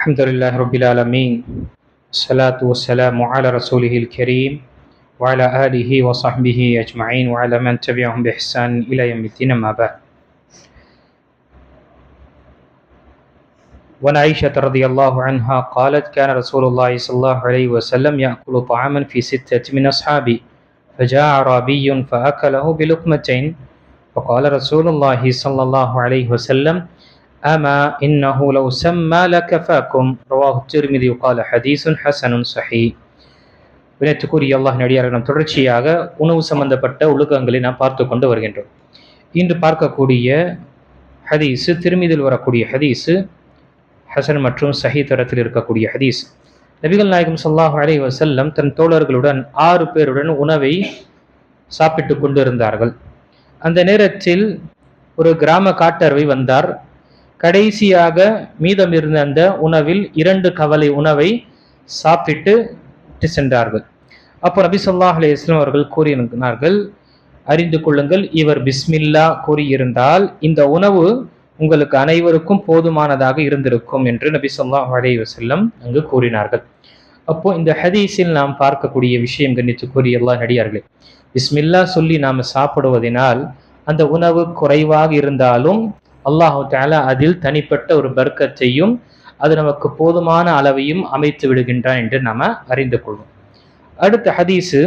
الحمد لله رب العالمين الصلاة والسلام على رسوله الكريم وعلى آله وصحبه أجمعين وعلى من تبعهم بإحسان إلى يوم الدين أما بعد. وعن عائشة رضي الله عنها قالت كان رسول الله صلى الله عليه وسلم يأكل طعاما في ستة من أصحابه فجاء أعرابي فأكله بلقمتين فقال رسول الله صلى الله عليه وسلم أما إنه لو سمى لكفاكم رواه الترمذي وقال حديث حسن صحيح வினத்துக்குரிய அல்லாஹ் நடிகார்கள் நாம் தொடர்ச்சியாக உணவு சம்பந்தப்பட்ட ஒழுக்கங்களை நாம் பார்த்து கொண்டு வருகின்றோம் இன்று பார்க்கக்கூடிய ஹதீஸு திருமீதில் வரக்கூடிய ஹதீஸு ஹசன் மற்றும் சஹி தரத்தில் இருக்கக்கூடிய ஹதீஸ் நபிகள் நாயகம் சொல்லாஹ் அலை வசல்லம் தன் தோழர்களுடன் ஆறு பேருடன் உணவை சாப்பிட்டு கொண்டிருந்தார்கள் அந்த நேரத்தில் ஒரு கிராம காட்டர்வை வந்தார் கடைசியாக மீதம் இருந்த அந்த உணவில் இரண்டு கவலை உணவை சாப்பிட்டு சென்றார்கள். அப்போ நபி சொல்லாஹ் அலி இஸ்லாம் அவர்கள் கூறினார்கள் அறிந்து கொள்ளுங்கள் இவர் பிஸ்மில்லா கூறியிருந்தால் இந்த உணவு உங்களுக்கு அனைவருக்கும் போதுமானதாக இருந்திருக்கும் என்று நபி சொல்லாஹ் அலி வசல்லம் அங்கு கூறினார்கள். அப்போ இந்த ஹதீஸில் நாம் பார்க்கக்கூடிய விஷயம் கண்ணித்து கூறிய எல்லா நடிகார்களே பிஸ்மில்லா சொல்லி நாம் சாப்பிடுவதனால் அந்த உணவு குறைவாக இருந்தாலும் அல்லாஹு தாலா அதில் தனிப்பட்ட ஒரு பர்க்கத்தையும் அது நமக்கு போதுமான அளவையும் அமைத்து விடுகின்றான் என்று நாம் அறிந்து கொள்வோம். அடுத்த ஹதீஸு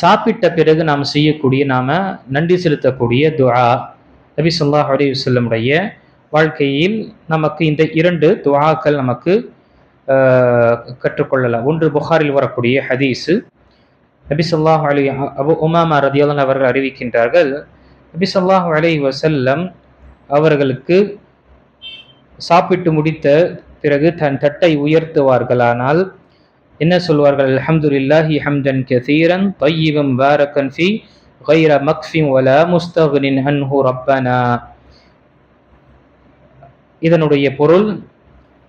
சாப்பிட்ட பிறகு நாம் செய்யக்கூடிய நாம் நன்றி செலுத்தக்கூடிய துஆ. நபி சொல்லாஹ் அலி வல்லமுடைய வாழ்க்கையில் நமக்கு இந்த இரண்டு துவாக்கள் நமக்கு கற்றுக்கொள்ளலாம். ஒன்று புகாரில் வரக்கூடிய ஹதீஸு. நபி சொல்லாஹ் அலி அபு உமாமா ரதியோலன் அவர்கள் அறிவிக்கின்றார்கள் நபி சொல்லாஹ் அலி வசல்லம் அவர்களுக்கு சாப்பிட்டு முடித்த பிறகு தன் தட்டை உயர்த்துவார்களானால் என்ன சொல்வார்கள் அல்ஹம்துலில்லாஹி ஹம்தன் கசீரன் தையிபம் பாரக்கன் ஃபி غير مكف ولا مستغن عنه ربنا இதனுடைய பொருள்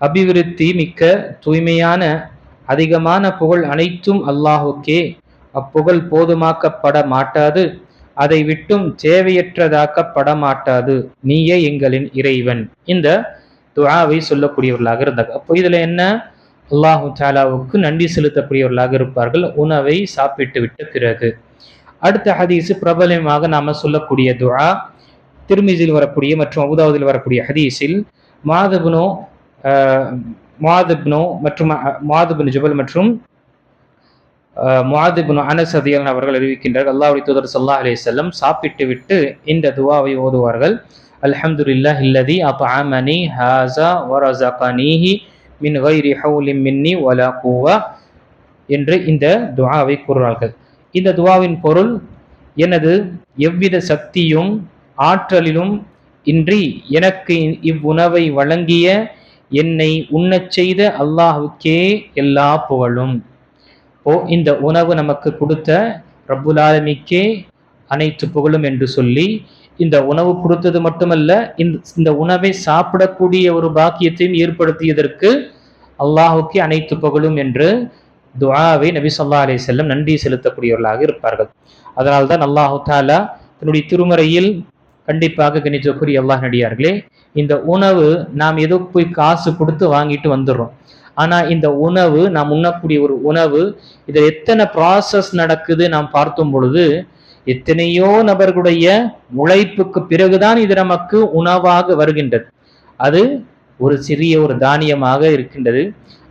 அபிவிருத்தி மிக்க தூய்மையான அதிகமான புகழ் அனைத்தும் அல்லாஹுக்கே அப்புகழ் போதுமாக்கப்பட மாட்டாது அதை விட்டும் தேவையற்றதாக்கப்பட மாட்டாது நீயே எங்களின் இறைவன். இந்த துவாவை சொல்லக்கூடியவர்களாக இருந்தாங்க அப்போ இதுல என்ன? அல்லாஹு தாலாவுக்கு நன்றி செலுத்தக்கூடியவர்களாக இருப்பார்கள். உணவை சாப்பிட்டு விட்ட பிறகு. அடுத்த ஹதீஸு பிரபலமாக நாம சொல்லக்கூடிய துவா திருமிசில் வரக்கூடிய மற்றும் அபுதாவதில் வரக்கூடிய ஹதீஸில் மாதபுனோ மாதப்னோ மற்றும் மாதபின் ஜுபல் மற்றும் முவாதிபின் அனசதியல் அவர்கள் அறிவிக்கின்றார் அல்லாஹுடைய தூதர் சல்லா அலி செல்லம் சாப்பிட்டு விட்டு இந்த துவாவை ஓதுவார்கள். அல்ஹம்துலில்லா இல்லதி அப்அமனி ஹாசா வரசகனிஹி மின் கைரி ஹவுலின் மின்னி வலா கூவா என்று இந்த துவாவை கூறுவார்கள். இந்த துவாவின் பொருள் எனது எவ்வித சக்தியும் ஆற்றலிலும் இன்றி எனக்கு இவ்வுணவை வழங்கிய என்னை உண்ணச் செய்த அல்லாஹுக்கே எல்லா புகழும். ஓ இந்த உணவு நமக்கு கொடுத்த ரப்புலாலமிக்கே அனைத்து புகழும் என்று சொல்லி இந்த உணவு கொடுத்தது மட்டுமல்ல இந்த உணவை சாப்பிடக்கூடிய ஒரு பாக்கியத்தையும் ஏற்படுத்தியதற்கு அல்லாஹுக்கு அனைத்து புகழும் என்று துவாவை நபி சொல்லா அலி செல்லம் நன்றி செலுத்தக்கூடியவர்களாக இருப்பார்கள். அதனால்தான் அல்லாஹு தாலா தன்னுடைய திருமறையில் கண்டிப்பாக கணிச்சக்கூடிய அல்லாஹ் நடிகார்களே இந்த உணவு நாம் ஏதோ போய் காசு கொடுத்து வாங்கிட்டு வந்துடுறோம். ஆனா இந்த உணவு நாம் உண்ணக்கூடிய ஒரு உணவு இதில் எத்தனை ப்ராசஸ் நடக்குது நாம் பார்த்தும் பொழுது எத்தனையோ நபர்களுடைய உழைப்புக்கு பிறகுதான் இது நமக்கு உணவாக வருகின்றது. அது ஒரு சிறிய ஒரு தானியமாக இருக்கின்றது.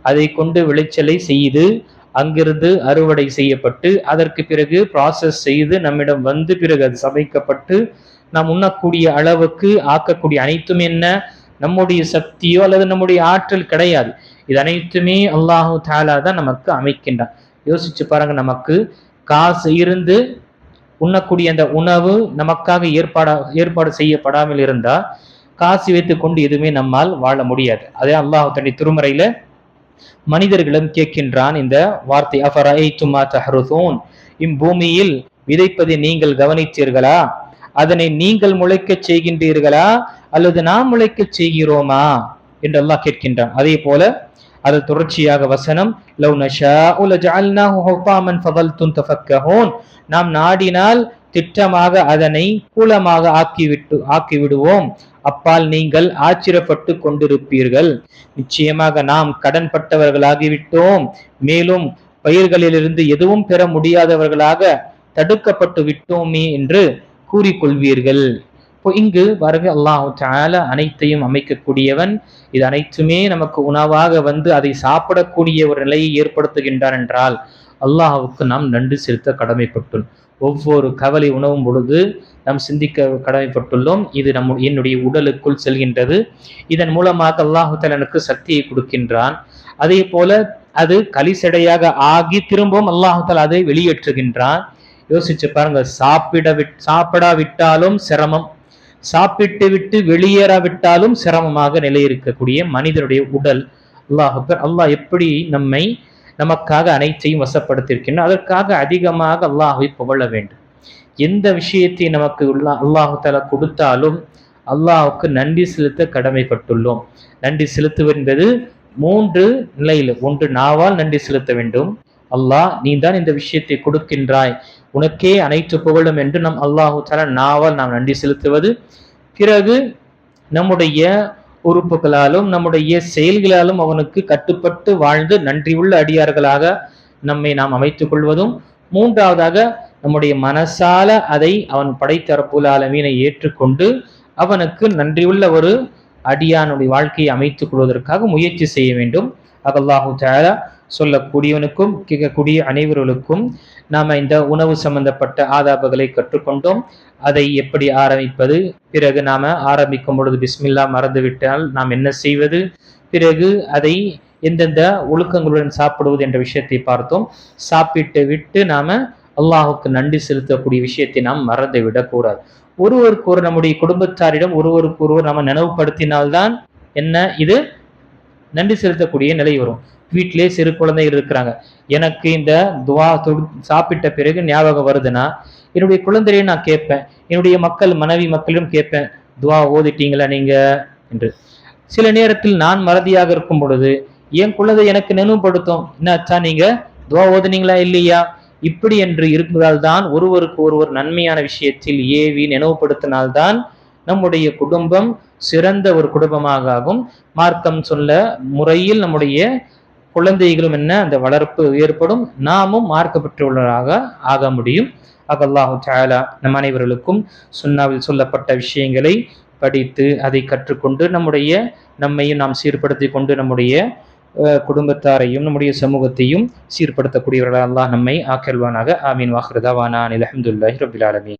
அதை கொண்டு விளைச்சலை செய்து அங்கிருந்து அறுவடை செய்யப்பட்டு அதற்கு பிறகு ப்ராசஸ் செய்து நம்மிடம் வந்து பிறகு அது சமைக்கப்பட்டு நாம் உண்ணக்கூடிய அளவுக்கு ஆக்கக்கூடிய அனைத்தும் என்ன? நம்முடைய சக்தியோ அல்லது நம்முடைய ஆற்றல் கிடையாது. இது அனைத்துமே அல்லாஹு தாலா தான் நமக்கு அமைக்கின்றான். யோசிச்சு பாருங்க நமக்கு காசு இருந்து உண்ணக்கூடிய அந்த உணவு நமக்காக ஏற்பாடா ஏற்பாடு செய்யப்படாமல் இருந்தா காசு வைத்து கொண்டு எதுவுமே நம்மால் வாழ முடியாது. அதே அல்லாஹு தன்னுடைய திருமறையில மனிதர்களும் கேட்கின்றான் இந்த வார்த்தை அஃபரை துமா தஹருசோன் இம்பூமியில் விதைப்பதை நீங்கள் கவனித்தீர்களா? அதனை நீங்கள் முளைக்க செய்கின்றீர்களா? அல்லது நாம் முளைக்க செய்கிறோமா? என்று அல்லாஹ் கேட்கின்றான். அதே போல அது தொடர்ச்சியாக வசனம் லவ் நஷா நஷாஉ லஜஅல்னாஹு ஹுதாமன் ஃபதல்தும் தஃபக்கஹூன். நாம் நாடினால் திட்டமாக அதனை கூலமாக ஆக்கிவிட்டு ஆக்கிவிடுவோம். அப்பால் நீங்கள் ஆச்சரியப்பட்டு கொண்டிருப்பீர்கள். நிச்சயமாக நாம் கடன்பட்டவர்களாகிவிட்டோம். மேலும் பயிர்களிலிருந்து எதுவும் பெற முடியாதவர்களாக தடுக்கப்பட்டு விட்டோமே என்று கூறிக்கொள்வீர்கள். இப்போ இங்கு வருக அல்லாஹு தால அனைத்தையும் அமைக்கக்கூடியவன். இது அனைத்துமே நமக்கு உணவாக வந்து அதை சாப்பிடக்கூடிய ஒரு நிலையை ஏற்படுத்துகின்றான் என்றால் அல்லாஹுக்கு நாம் நன்றி செலுத்த கடமைப்பட்டுள். ஒவ்வொரு கவலை உணவும் பொழுது நாம் சிந்திக்க கடமைப்பட்டுள்ளோம். இது நம் என்னுடைய உடலுக்குள் செல்கின்றது. இதன் மூலமாக அல்லாஹு தாலா எனக்கு சக்தியை கொடுக்கின்றான். அதே போல அது கலிசடையாக ஆகி திரும்பவும் அல்லாஹு அதை வெளியேற்றுகின்றான். யோசிச்சு பாருங்க சாப்பிட விட் சாப்பிடாவிட்டாலும் சிரமம் சாப்பிட்டு விட்டு வெளியேறாவிட்டாலும் சிரமமாக நிலை இருக்கக்கூடிய மனிதனுடைய உடல். அல்லாஹ் அல்லாஹ் எப்படி நம்மை நமக்காக அனைத்தையும் வசப்படுத்தியிருக்கின்றன அதற்காக அதிகமாக அல்லாஹை புகழ வேண்டும். எந்த விஷயத்தை நமக்கு உள்ள அல்லாஹு கொடுத்தாலும் அல்லாஹுக்கு நன்றி செலுத்த கடமைப்பட்டுள்ளோம். நன்றி செலுத்துவது என்பது மூன்று நிலையில் ஒன்று நாவால் நன்றி செலுத்த வேண்டும் அல்லாஹ் நீ தான் இந்த விஷயத்தை கொடுக்கின்றாய். உனக்கே அனைத்து புகழும் என்று நம் அல்லாஹு தர நாவால் நாம் நன்றி செலுத்துவது. பிறகு நம்முடைய உறுப்புகளாலும் நம்முடைய செயல்களாலும் அவனுக்கு கட்டுப்பட்டு வாழ்ந்து நன்றியுள்ள அடியார்களாக நம்மை நாம் அமைத்துக் கொள்வதும். மூன்றாவதாக நம்முடைய மனசால அதை அவன் படைத்த ரப்புல் ஆலமீனை ஏற்றுக்கொண்டு அவனுக்கு நன்றியுள்ள ஒரு அடியானுடைய வாழ்க்கையை அமைத்துக் கொள்வதற்காக முயற்சி செய்ய வேண்டும். அகல்லாஹு தாலா சொல்லக்கூடியவனுக்கும் கேட்கக்கூடிய அனைவர்களுக்கும் நாம் இந்த உணவு சம்பந்தப்பட்ட ஆதாபங்களை கற்றுக்கொண்டோம். அதை எப்படி ஆரம்பிப்பது? பிறகு நாம் ஆரம்பிக்கும் பொழுது பிஸ்மில்லா மறந்துவிட்டால் நாம் என்ன செய்வது? பிறகு அதை எந்தெந்த ஒழுக்கங்களுடன் சாப்பிடுவது என்ற விஷயத்தை பார்த்தோம். சாப்பிட்டு விட்டு நாம அல்லாஹுக்கு நன்றி செலுத்தக்கூடிய விஷயத்தை நாம் மறந்து விடக்கூடாது. ஒருவருக்கு ஒரு நம்முடைய குடும்பத்தாரிடம் ஒருவருக்கு ஒருவர் நம்ம நினைவுபடுத்தினால்தான் என்ன இது? நன்றி செலுத்தக்கூடிய நிலை வரும். வீட்டிலே சிறு குழந்தைகள் இருக்கிறாங்க. எனக்கு இந்த துவா சாப்பிட்ட பிறகு ஞாபகம் வருதுன்னா என்னுடைய குழந்தையை நான் கேட்பேன். என்னுடைய மக்கள் மனைவி மக்களும் கேட்பேன் துவா ஓதிட்டீங்களா நீங்க? என்று. சில நேரத்தில் நான் மறதியாக இருக்கும் பொழுது என் குழந்தை எனக்கு நினைவுபடுத்தும் என்ன அச்சா நீங்க? துவா ஓதுனீங்களா இல்லையா? இப்படி என்று இருப்பதால் தான் ஒருவருக்கு ஒருவர் நன்மையான விஷயத்தில் ஏவி நினைவுபடுத்தினால்தான் நம்முடைய குடும்பம் சிறந்த ஒரு குடும்பமாக ஆகும் மார்க்கம் சொல்ல முறையில் நம்முடைய குழந்தைகளும் என்ன? அந்த வளர்ப்பு ஏற்படும். நாமும் மார்க்கப்பட்டுள்ளவராக ஆக முடியும். ஆக அல்லாஹு தாலா நம் அனைவர்களுக்கும் சுன்னாவில் சொல்லப்பட்ட விஷயங்களை படித்து அதை கற்றுக்கொண்டு நம்முடைய நம்மையும் நாம் சீர்படுத்தி கொண்டு நம்முடைய குடும்பத்தாரையும் நம்முடைய சமூகத்தையும் சீர்படுத்தக்கூடியவர்களாக அல்லாஹ் நம்மை ஆக்கல்வானாக ஆமீன். வாஹ்ரதாவானா அலமதுல்லாஹி அஹமதுல்லாஹி ரபில் ஆலமீன்.